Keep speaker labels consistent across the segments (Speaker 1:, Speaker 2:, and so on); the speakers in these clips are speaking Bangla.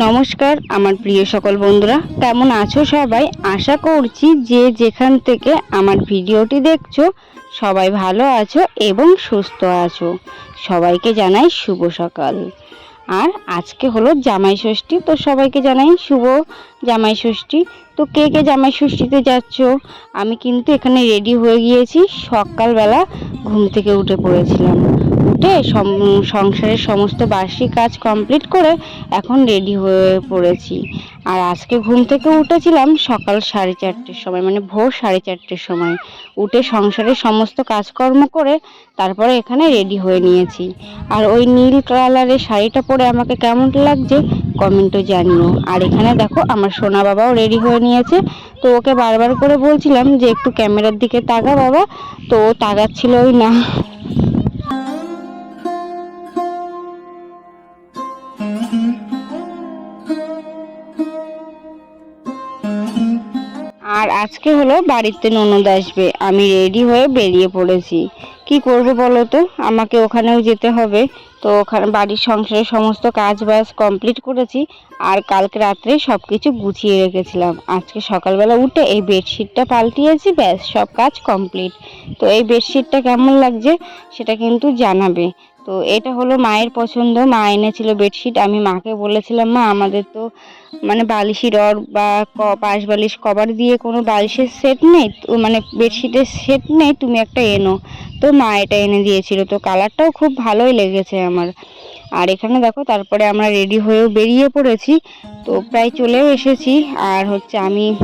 Speaker 1: নমস্কার, আমার প্রিয় সকল বন্ধুরা। কেমন আছো সবাই? আশা করছি যে যেখান থেকে আমার ভিডিওটি দেখছ, সবাই ভালো আছো এবং সুস্থ আছো। সবাইকে জানাই শুভ সকাল। আর আজকে হলো জামাই ষষ্ঠী তো সবাইকে জানাই শুভ জামাই ষষ্ঠী। তো কে কে জামাই ষষ্ঠীতে যাচ্ছ? আমি কিন্তু এখানে রেডি হয়ে গিয়েছি। সকালবেলা ঘুম থেকে উঠে পড়েছিলাম। উঠে সংসারের সমস্ত বার্ষিক কাজ কমপ্লিট করে এখন রেডি হয়ে পড়েছি। আর আজকে ঘুম থেকে উঠেছিলাম সকাল সাড়ে চারটের সময় মানে ভোর সাড়ে চারটের সময়। উঠে সংসারের সমস্ত কাজকর্ম করে তারপরে এখানে রেডি হয়ে নিয়েছি। আর ওই নীল কালারের শাড়িটা পরে আমাকে কেমন লাগছে? কমেন্টও জানিও। আর এখানে দেখো আমার সোনা বাবাও রেডি হয়ে নিয়েছে। তো ওকে বারবার করে বলছিলাম যে একটু ক্যামেরার দিকে তাকা বাবা। তো ও তাকাচ্ছিলই না। আর আজকে হলো বাড়িতে ননদ আসবে। আমি রেডি হয়ে বেরিয়ে পড়েছি। কি করব বলো তো? আমাকে ওখানেও যেতে হবে। তো ওখানে বাড়ির সংসারের সমস্ত কাজ বাজ কমপ্লিট করেছি আর কালকে রাত্রে সব কিছু গুছিয়ে রেখেছিলাম। আজকে সকালবেলা উঠে এই বেডশিটটা পাল্টিয়েছি, ব্যাস সব কাজ কমপ্লিট তো এই বেডশিটটা কেমন লাগছে সেটা কিন্তু জানাবে। তো এটা হলো মায়ের পছন্দ। মা এনেছিল বেডশিট আমি মাকে বলেছিলাম, মা, আমাদের তো মানে বালিশি রড বা পাশ বালিশ কভার দিয়ে কোনো বালিশের সেট নেই, তো মানে বেডশিটের সেট নেই, তুমি একটা এনো। তো মা এটা এনে দিয়েছিল। তো কালারটাও খুব ভালোই লেগেছে আমার। আর এখানে দেখো, তারপরে আমরা রেডি হয়েও বেরিয়ে পড়েছি। তো প্রায় চলেও এসেছি। আর হচ্ছে আমি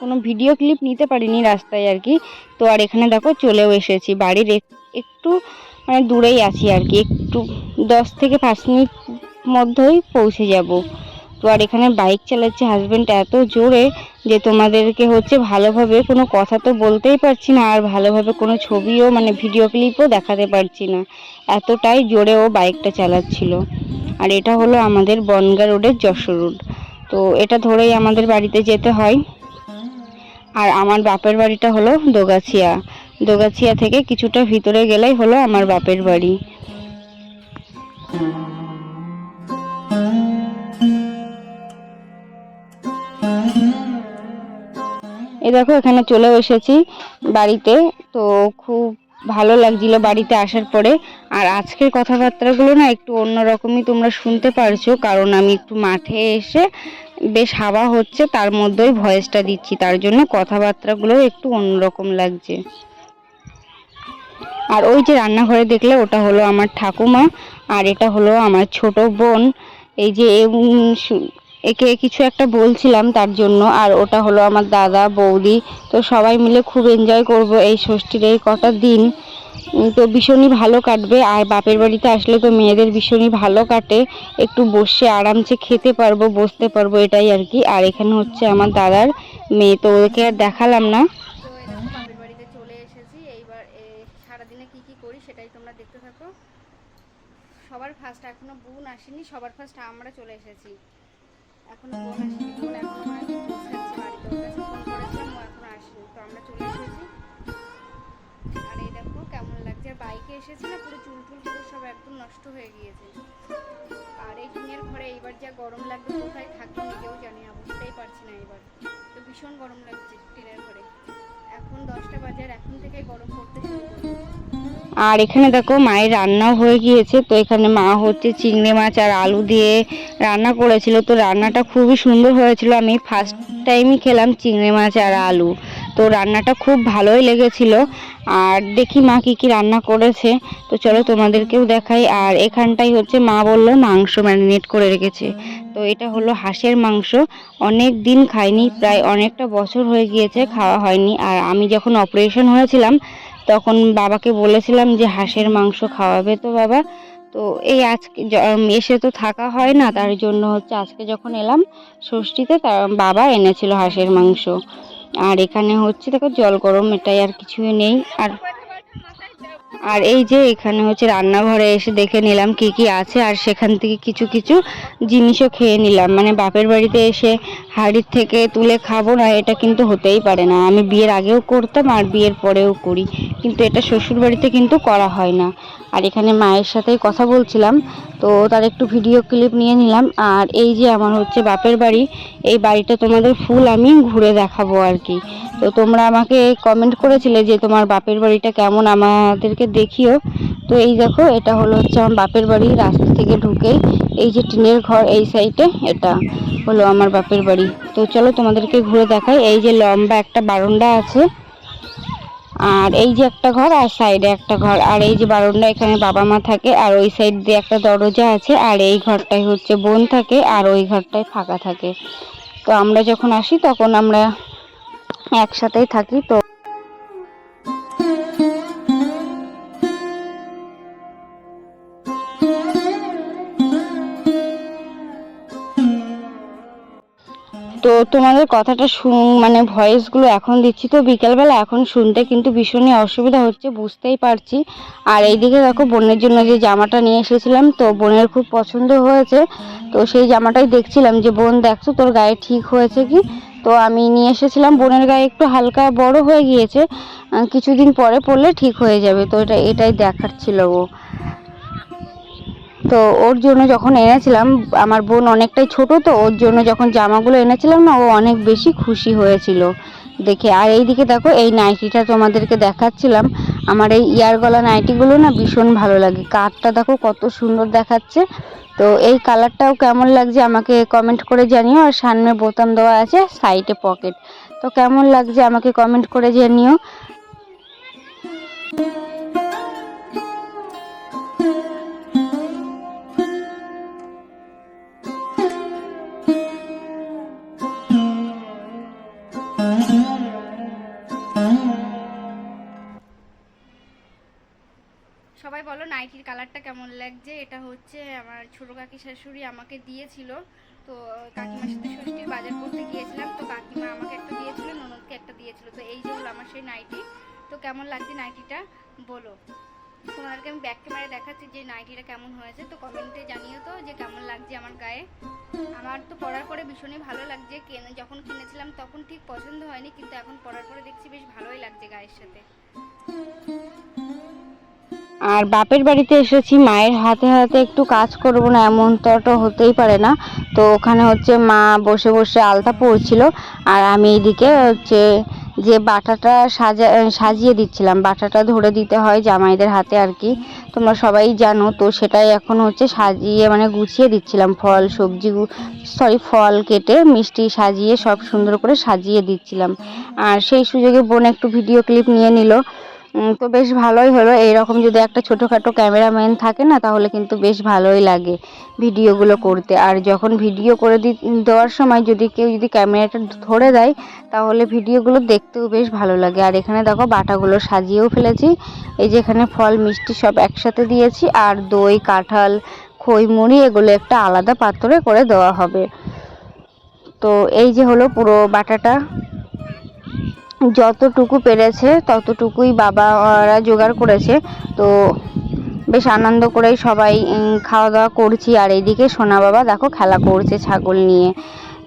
Speaker 1: কোনো ভিডিও ক্লিপ নিতে পারিনি রাস্তায় আর কি। তো আর এখানে দেখো, চলেও এসেছি। বাড়ির এক- একটু মানে দূরেই আছি আর কি। একটু দশ থেকে পাঁচ মিনিট মধ্যেই পৌঁছে যাব। তো আর এখানে বাইক চালাচ্ছে হাজবেন্ড এত জোরে যে তোমাদেরকে হচ্ছে ভালোভাবে কোনো কথা তো বলতেই পারছি না, আর ভালোভাবে কোনো ছবিও মানে ভিডিও ক্লিপও দেখাতে পারছি না। এতটাই জোরে ও বাইকটা চালাচ্ছিল। আর এটা হলো আমাদের বনগা রোডের যশোর রোড। তো এটা ধরেই আমাদের বাড়িতে যেতে হয়। আর আমার বাপের বাড়িটা হলো দোগাছিয়া। দোগাছিয়া থেকে কিছুটা ভিতরে গেলেই হলো আমার বাপের বাড়ি। এই দেখো, এখানে চলেও এসেছি বাড়িতে। তো খুব ভালো লাগছিল বাড়িতে আসার পরে। আর আজকের কথাবার্তাগুলো না একটু অন্যরকমই তোমরা শুনতে পারছ, কারণ আমি একটু মাঠে এসে বেশ হাওয়া হচ্ছে, তার মধ্যেই ভয়েসটা দিচ্ছি, তার জন্য কথাবার্তাগুলো একটু অন্যরকম লাগছে। আর ওই যে রান্নাঘরে দেখলে ওটা হলো আমার ঠাকুমা, আর এটা হলো আমার ছোট বোন। এই যে একে কিছু একটা বলছিলাম তার জন্য, আর ওটা হলো আমার দাদা, বৌদি। তো সবাই মিলে খুব এনজয় করব এই ষষ্ঠীর এই কটা দিন। তো ভীষণই ভালো কাটবে, আর বাপের বাড়িতে আসলে তো মেয়েদের ভীষণই ভালো কাটে। একটু বসে আরামসে খেতে পারব, বসতে পারব, এটাই আর কি। আর এখানে হচ্ছে আমার দাদার মেয়ে, তো ওকে আর দেখালাম না
Speaker 2: তো এই দেখো বাপের বাড়িতে চলে এসেছি এইবার এ, সারাদিনে কি কি করি সেটাই তোমরা দেখতে থাকো সবার ফার্স্ট এখনও বোন আসেনি, সবার ফার্স্ট আমরা চলে এসেছি। এখন আসেনি তো আমরা চলে এসেছি। কেমন লাগছে, আর বাইকে এসেছি না, পুরো চুল টুল সব একদম নষ্ট হয়ে গিয়েছে। আর এই টিনের ঘরে এইবার যা গরম লাগবে কোথায় থাকব নিজেও জানি না, বুঝতেই পারছি না এবার তো ভীষণ গরম লাগছে টিনের ঘরে। আর এখানে
Speaker 1: দেখো মায়ের রান্নাও হয়ে গিয়েছে, তো এখানে মা হচ্ছে চিংড়ি মাছ আর আলু দিয়ে রান্না করেছিল। তো রান্নাটা খুবই সুন্দর হয়েছিল। আমি ফার্স্ট টাইমই খেলাম চিংড়ি মাছ আর আলু। তো রান্নাটা খুব ভালোই লেগেছিল। আর দেখি মা কি কি রান্না করেছে। তো চলো তোমাদেরকেও দেখাই। আর এখানটাই হচ্ছে মা বলল মাংস ম্যারিনেট করে রেখেছে। তো এটা হলো হাঁসের মাংস। অনেক দিন খাইনি, প্রায় অনেকটা বছর হয়ে গিয়েছে খাওয়া হয়নি। আর আমি যখন অপারেশন হয়েছিলাম, তখন বাবাকে বলেছিলাম যে হাঁসের মাংস খাওয়াবে তো বাবা। তো এই আজকে এসে তো থাকা হয় না, তার জন্য হচ্ছে আজকে যখন এলাম ষষ্ঠীতে তার বাবা এনেছিল হাঁসের মাংস। আর এখানে হচ্ছে দেখো জল গরম, এটাই আর কিছুই নেই। আর আর এই যে এখানে হচ্ছে রান্নাঘরে এসে দেখে নিলাম কি কি আছে, আর সেখান থেকে কিছু কিছু জিনিসও খেয়ে নিলাম। মানে বাপের বাড়িতে এসে হাড়ির থেকে তুলে খাব না, এটা কিন্তু হতেই পারে না। আমি বিয়ের আগেও করতাম, আর বিয়ের পরেও করি। কিন্তু এটা শ্বশুর বাড়িতে কিন্তু করা হয় না। আর এখানে মায়ের সাথেই কথা বলছিলাম, তো তার একটু ভিডিও ক্লিপ নিয়ে নিলাম। আর এই যে আমার হচ্ছে বাপের বাড়ি, এই বাড়িটা তোমাদের ফুল আমি ঘুরে দেখাবো আর কি। তো তোমরা আমাকে কমেন্ট করেছিলে যে তোমার বাপের বাড়িটা কেমন, আমাদেরকে দেখিও। তো এই দেখো, এটা হলো হচ্ছে আমার বাপের বাড়ি, রাস্তা থেকে ঢুকেই এই যে টিনের ঘর, এই সাইডে এটা হলো আমার বাপের বাড়ি। তো চলো তোমাদেরকে ঘুরে দেখাই। এই যে লম্বা একটা বারান্দা আছে আর এই যে একটা ঘর, আর সাইডে একটা ঘর। আর এই যে বারান্দা এখানে বাবা মা থাকে, আর ওই সাইড দিয়ে একটা দরজা আছে, আর এই ঘরটাই হচ্ছে বোন থাকে, আর ওই ঘরটাই ফাঁকা থাকে। তো আমরা যখন আসি, তখন আমরা একসাথেই থাকি, তো তো তোমাদের কথাটা শুন মানে ভয়েসগুলো এখন দিচ্ছি তো বিকেলবেলা, এখন শুনতে কিন্তু ভীষণই অসুবিধা হচ্ছে, বুঝতেই পারছি। আর এইদিকে দেখো বোনের জন্য যে জামাটা নিয়ে এসেছিলাম, তো বোনের খুব পছন্দ হয়েছে। তো সেই জামাটাই দেখছিলাম যে, বোন, দেখছ তোর গায়ে ঠিক হয়েছে কি? তো আমি নিয়ে এসেছিলাম, বোনের গায়ে একটু হালকা বড় হয়ে গিয়েছে কিছুদিন পরে পরলে ঠিক হয়ে যাবে। তো এটা, এটাই দেখার ছিল ও। তো ওর জন্য যখন এনেছিলাম, আমার বোন অনেকটাই ছোট তো, ওর জন্য যখন জামাগুলো এনেছিলাম না, ও অনেক বেশি খুশি হয়েছিল দেখে। আর এইদিকে দেখো, এই নাইটিটা তোমাদেরকে দেখাচ্ছিলাম। আমার এই ইয়ার গলা নাইটিগুলো না ভীষণ ভালো লাগে। কাঠটা দেখো কত সুন্দর দেখাচ্ছে। তো এই কালারটাও কেমন লাগছে আমাকে কমেন্ট করে জানিও। আর সামনে বোতাম দেওয়া আছে সাইডে পকেট তো কেমন লাগছে আমাকে কমেন্ট করে জানিও।
Speaker 2: কালারটা কেমন লাগছে? এটা হচ্ছে আমার ছোট কাকি শাশুড়ি আমাকে দিয়েছিল। তো কাকিমার সাথে ষষ্ঠীর বাজার করতে গিয়েছিলাম। তো কাকিমা আমাকে একটা দিয়েছিল, ননদকে একটা দিয়েছিল। তো এই যে হলো আমার সেই নাইটি। তো কেমন লাগছে নাইটিটা? বলো। তোমাদেরকে আমি ব্যাক ক্যামেরায় দেখাচ্ছি যে নাইটিটা কেমন হয়েছে। তো কমেন্টে জানিও তো যে কেমন লাগছে আমার গায়ে। আমার তো পরার পরে ভীষণই ভালো লাগছে। কেন- যখন কিনেছিলাম তখন ঠিক পছন্দ হয়নি, কিন্তু এখন পরার পরে দেখছি বেশ ভালোই লাগছে গায়ের সাথে।
Speaker 1: আর বাপের বাড়িতে এসেছি, মায়ের হাতে হাতে একটু কাজ করব না, এমন তো তো হতেই পারে না। তো ওখানে হচ্ছে মা বসে বসে আলতা পড়ছিল আর আমি এইদিকে হচ্ছে যে বাটাটা সাজা, সাজিয়ে দিচ্ছিলাম। বাটাটা ধরে দিতে হয় জামাইদের হাতে আর কি। তোমরা সবাই জানো, তো সেটাই এখন হচ্ছে সাজিয়ে মানে গুছিয়ে দিচ্ছিলাম ফল, সবজি সরি ফল কেটে, মিষ্টি সাজিয়ে সব সুন্দর করে সাজিয়ে দিচ্ছিলাম। আর সেই সুযোগে বোন একটু ভিডিও ক্লিপ নিয়ে নিল। তো বেশ ভালোই হলো। এইরকম যদি একটা ছোটোখাটো ক্যামেরাম্যান থাকে না, তাহলে কিন্তু বেশ ভালোই লাগে ভিডিওগুলো করতে। আর যখন ভিডিও করে দি, দেওয়ার সময় যদি কেউ যদি ক্যামেরাটা ধরে দেয়, তাহলে ভিডিওগুলো দেখতেও বেশ ভালো লাগে। আর এখানে দেখো বাটাগুলো সাজিয়েও ফেলেছি। এই যে এখানে ফল, মিষ্টি সব একসাথে দিয়েছি। আর দই, কাঁঠাল, খই, মুড়ি, এগুলো একটা আলাদা পাত্রে করে দেওয়া হবে। তো এই যে হলো পুরো বাটাটা। যতটুকু পেরেছে, ততটুকুই বাবারা জোগাড় করেছে। তো বেশ আনন্দ করেই সবাই খাওয়া দাওয়া করছি। আর এইদিকে সোনা বাবা দেখো খেলা করছে ছাগল নিয়ে।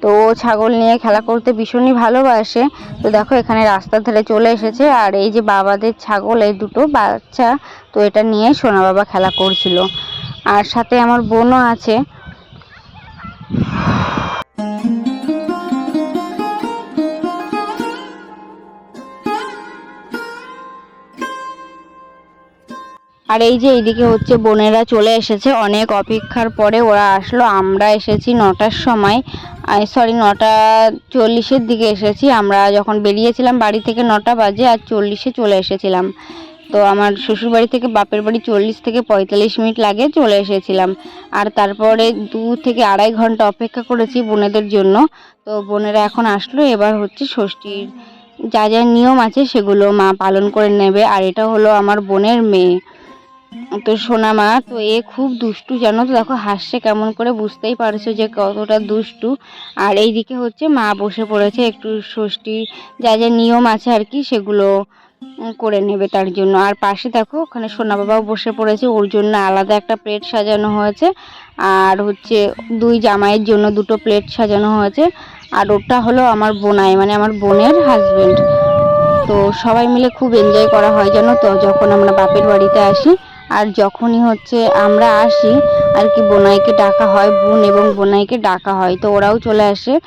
Speaker 1: তো ও ছাগল নিয়ে খেলা করতে ভীষণই ভালোবাসে। তো দেখো এখানে রাস্তার ধারে চলে এসেছে। আর এই যে বাবাদের ছাগল, এই দুটো বাচ্চা, তো এটা নিয়ে সোনা বাবা খেলা করছিল। আর সাথে আমার বোনও আছে। আর এই যে এইদিকে হচ্ছে বোনেরা চলে এসেছে। অনেক অপেক্ষার পরে ওরা আসলো। আমরা এসেছি নটার সময়। সরি নটা চল্লিশের দিকে এসেছি। আমরা যখন বেরিয়েছিলাম, বাড়ি থেকে নটা বাজে আর চল্লিশে চলে এসেছিলাম। তো আমার শ্বশুরবাড়ি থেকে, বাপের বাড়ি চল্লিশ থেকে পঁয়তাল্লিশ মিনিট লাগে চলে এসেছিলাম। আর তারপরে দু থেকে আড়াই ঘণ্টা অপেক্ষা করেছি বোনেদের জন্য। তো বোনেরা এখন আসলো। এবার হচ্ছে ষষ্ঠীর যা যা নিয়ম আছে সেগুলো মা পালন করে নেবে। আর এটা হলো আমার বোনের মেয়ে। তো সোনা মা, তো এ খুব দুষ্টু জানো তো? দেখো হাসছে কেমন করে বুঝতেই পারছ যে কতটা দুষ্টু। আর এই দিকে হচ্ছে মা বসে পড়েছে, একটু ষষ্ঠী যা যা নিয়ম আছে আর কি সেগুলো করে নেবে তার জন্য। আর পাশে দেখো ওখানে সোনা বাবাও বসে পড়েছে, ওর জন্য আলাদা একটা প্লেট সাজানো হয়েছে। আর হচ্ছে দুই জামাইয়ের জন্য দুটো প্লেট সাজানো হয়েছে। আর ওটা হলো আমার বোনাই মানে আমার বোনের হাজবেন্ড তো সবাই মিলে খুব এনজয় করা হয় জানো তো, যখন আমরা বাপের বাড়িতে আসি। আর যখনই হচ্ছে আমরা আসি, আর কি বোনাইকে ডাকা হয়, বোন এবং বোনাইকে ডাকা হয়, তো ওরাও চলে আসে।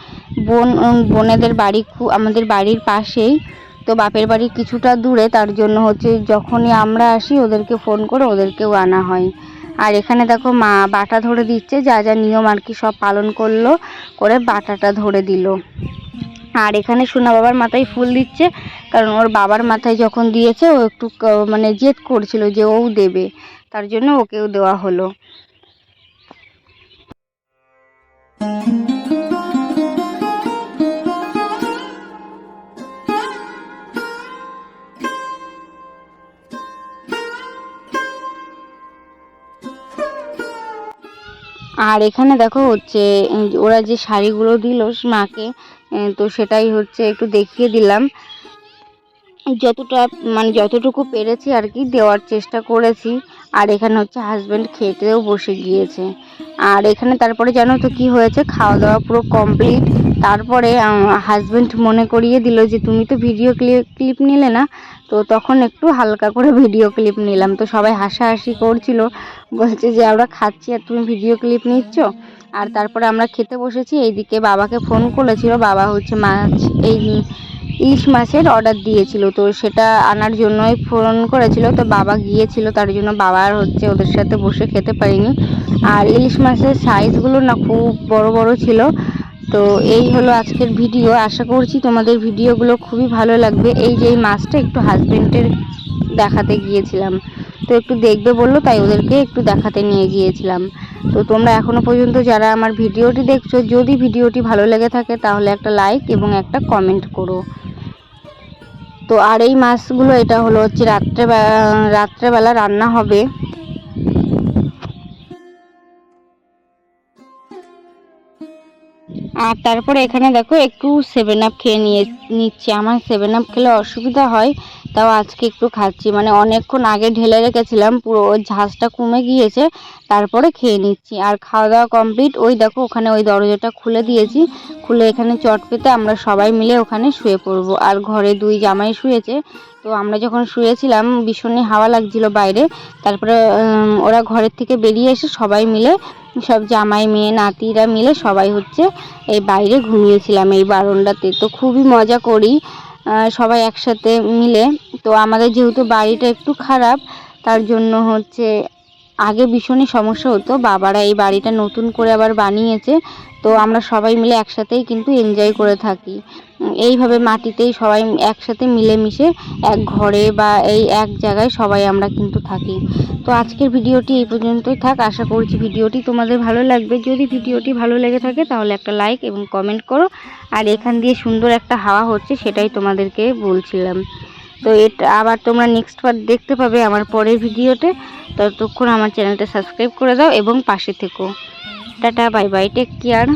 Speaker 1: বোন বোনেদের বাড়ি খু- আমাদের বাড়ির পাশেই, তো বাপের বাড়ি কিছুটা দূরে, তার জন্য হচ্ছে যখনই আমরা আসি, ওদেরকে ফোন করে ওদেরকেও আনা হয়। আর এখানে দেখো মা বাটা ধরে দিচ্ছে, যা যা নিয়ম আর কি সব পালন করল, করে বাটাটা ধরে দিল। আর এখানে সোনা বাবার মাথায় ফুল দিচ্ছে, কারণ ওর বাবার মাথায় যখন দিয়েছে, ও একটু মানে জেদ করছিল যে ও দেবে, তার জন্য ওকেও দেওয়া হলো। আর এখানে দেখো হচ্ছে ওরা যে শাড়িগুলো দিল মাকে তো সেটাই হচ্ছে একটু দেখিয়ে দিলাম। যতটা মানে যতটুকু পেরেছি আর কি দেওয়ার চেষ্টা করেছি। আর এখানে হচ্ছে হাজব্যান্ড খেতেও বসে গিয়েছে। আর এখানে তারপরে জানো তো কি হয়েছে? খাওয়া দাওয়া পুরো কমপ্লিট তারপরে হাজব্যান্ড মনে করিয়ে দিল যে, তুমি তো ভিডিও ক্লিপ ক্লিপ নিলে না? তো তখন একটু হালকা করে ভিডিও ক্লিপ নিলাম। তো সবাই হাসাহাসি করছিল। বলছে যে, আমরা খাচ্ছি আর তুমি ভিডিও ক্লিপ নিচ্ছ? আর তারপরে আমরা খেতে বসেছি। এইদিকে বাবাকে ফোন করেছিল। বাবা হচ্ছে মাছ, এই ইলিশ মাছের অর্ডার দিয়েছিল। তো সেটা আনার জন্যই ফোন করেছিল। তো বাবা গিয়েছিল, তার জন্য বাবা আর হচ্ছে ওদের সাথে বসে খেতে পারিনি। আর ইলিশ মাছের সাইজগুলো না খুব বড় বড় ছিল। তো এই হলো আজকের ভিডিও আশা করছি তোমাদের ভিডিওগুলো খুবই ভালো লাগবে। এই যে এই মাছটা একটু হাজবেন্ডের দেখাতে গিয়েছিলাম। তো একটু দেখবে বলল, তাই ওদেরকে একটু দেখাতে নিয়ে গিয়েছিলাম। তো তোমরা এখনও পর্যন্ত যারা আমার ভিডিওটি দেখছ, যদি ভিডিওটি ভালো লেগে থাকে, তাহলে একটা লাইক এবং একটা কমেন্ট করো। তো আর এই মাছগুলো এটা হলো হচ্ছে রাত্রে রাত্রেবেলা রান্না হবে। আর তারপরে এখানে দেখো একটু সেভেন আপ খেয়ে নিয়ে, নিচ্ছি। আমার সেভেন আপ খেলে অসুবিধা হয়, তাও আজকে একটু খাচ্ছি। মানে অনেকক্ষণ আগে ঢেলে রেখেছিলাম, পুরো ঝাঁজটা কমে গিয়েছে, তারপরে খেয়ে নিচ্ছি। আর খাওয়া দাওয়া কমপ্লিট ওই দেখো ওখানে ওই দরজাটা খুলে দিয়েছি। খুলে এখানে চট পেতে আমরা সবাই মিলে ওখানে শুয়ে পড়ব। আর ঘরে দুই জামাই শুয়েছে, তো আমরা যখন শুয়েছিলাম, ভীষণই হাওয়া লাগছিল বাইরে। তারপরে ওরা ঘরের থেকে বেরিয়ে এসে সবাই মিলে সব জামাই মেয়ে নাতিরা মিলে সবাই হচ্ছে এই বাইরে ঘুমিয়েছিলাম। এই বারান্দাতে তো খুবই মজা করি সবাই একসাথে মিলে। তো আমাদের যেহেতু বাড়িটা একটু খারাপ, তার জন্য হচ্ছে আগে ভীষণই সমস্যা হতো। বাবারা এই বাড়িটা নতুন করে আবার বানিয়েছে, তো আমরা সবাই মিলে একসাথেই কিন্তু এনজয় করে থাকি। এইভাবে মাটিতেই সবাই একসাথে মিলেমিশে এক ঘরে বা এই এক জায়গায় সবাই আমরা কিন্তু থাকি। তো আজকের ভিডিওটি এই পর্যন্তই থাক। আশা করছি ভিডিওটি তোমাদের ভালো লাগবে। যদি ভিডিওটি ভালো লেগে থাকে তাহলে একটা লাইক এবং কমেন্ট করো। আর এখান দিয়ে সুন্দর একটা হাওয়া হচ্ছে সেটাই তোমাদেরকে বলছিলাম। তো এটা, আবার তোমরা নেক্সট বার দেখতে পাবে আমার পরের ভিডিওতে। ততক্ষণ আমার চ্যানেলটা সাবস্ক্রাইব করে দাও এবং পাশে থেকো। Tata bye bye take care